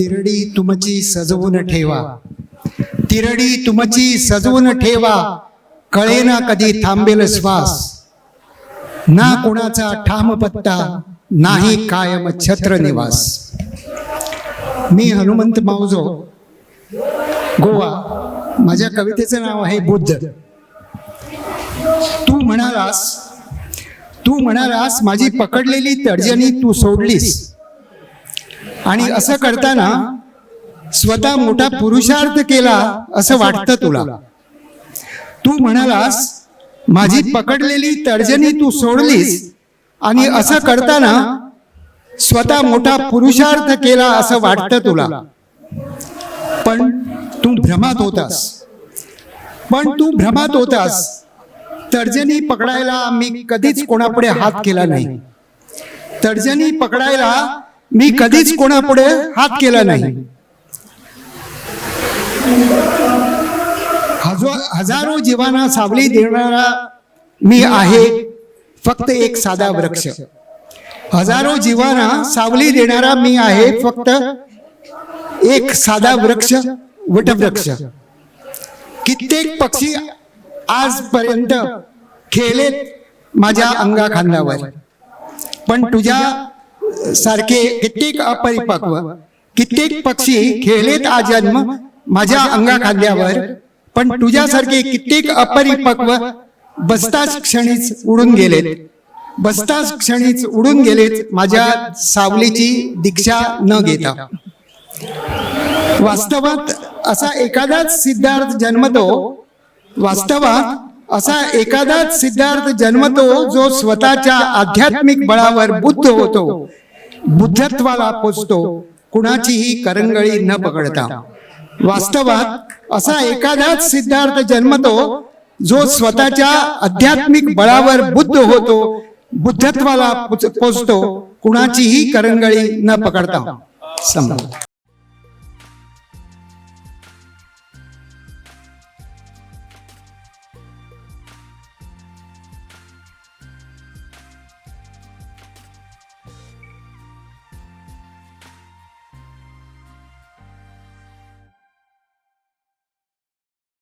तिरडी तुमची सजवून ठेवा. तिरडी तुमची सजवून ठेवा. कळेना कधी थांबेल श्वास. ना कुणाचा ठाम पत्ता नाही कायम छत्र निवास. मी हनुमंत माऊजो गोवा माझ्या कवितेचं नाव आहे बुद्ध. तू म्हणालास तू म्हणालास माझी पकडलेली तर्जनी तू सोडलीस. आणि असं करताना स्वतः मोठा पुरुषार्थ केला असं वाटतं तुला. तू म्हणालास माझी पकडलेली तर्जनी तू सोडलीस. आणि असं करताना स्वतः मोठा पुरुषार्थ केला असं वाटतं तुला. पण तू भ्रमात होतास. पण तू भ्रमात होतास. तर्जनी पकडायला मी कधीच कोणापुढे हात केला नाही. तर्जनी पकडायला मी कधीच कोणापुढे हात केला नाही. हजो हजारो जीवांना सावली देणारा मी आहे फक्त एक साधा वृक्ष. हजारो जीवांना सावली देणारा मी आहे फक्त एक साधा वृक्ष वटवृक्ष. कित्येक पक्षी आजपर्यंत खेळलेत माझ्या अंगा खांद्यावर पण तुझ्या सारखे कित्येक अपरिपक्व कित्येक पक्षी खेळलेत आजन्म माझ्या अंगा खांद्यावर पण तुझ्यासारखे कित्येक अपरिपक्व बसताच क्षणीच उडून गेलेत. बसताच क्षणीच उडून गेलेत माझ्या सावलीची दीक्षा न घेता. वास्तवात असा एखादाच सिद्धार्थ जन्मतो वास्तवात असा एखादाच सिद्धार्थ जन्मतो जो स्वतःच्या आध्यात्मिक बळावर बुद्ध होतो. बुद्धत्वाला पोचतो. कुणाचीही करंगळी न पकडता. वास्तवात असा एखादाच सिद्धार्थ जन्मतो जो स्वतःच्या आध्यात्मिक बळावर बुद्ध होतो. बुद्धत्वाला पोच- पोचतो. कुणाचीही करंगळी न पकडता. संभव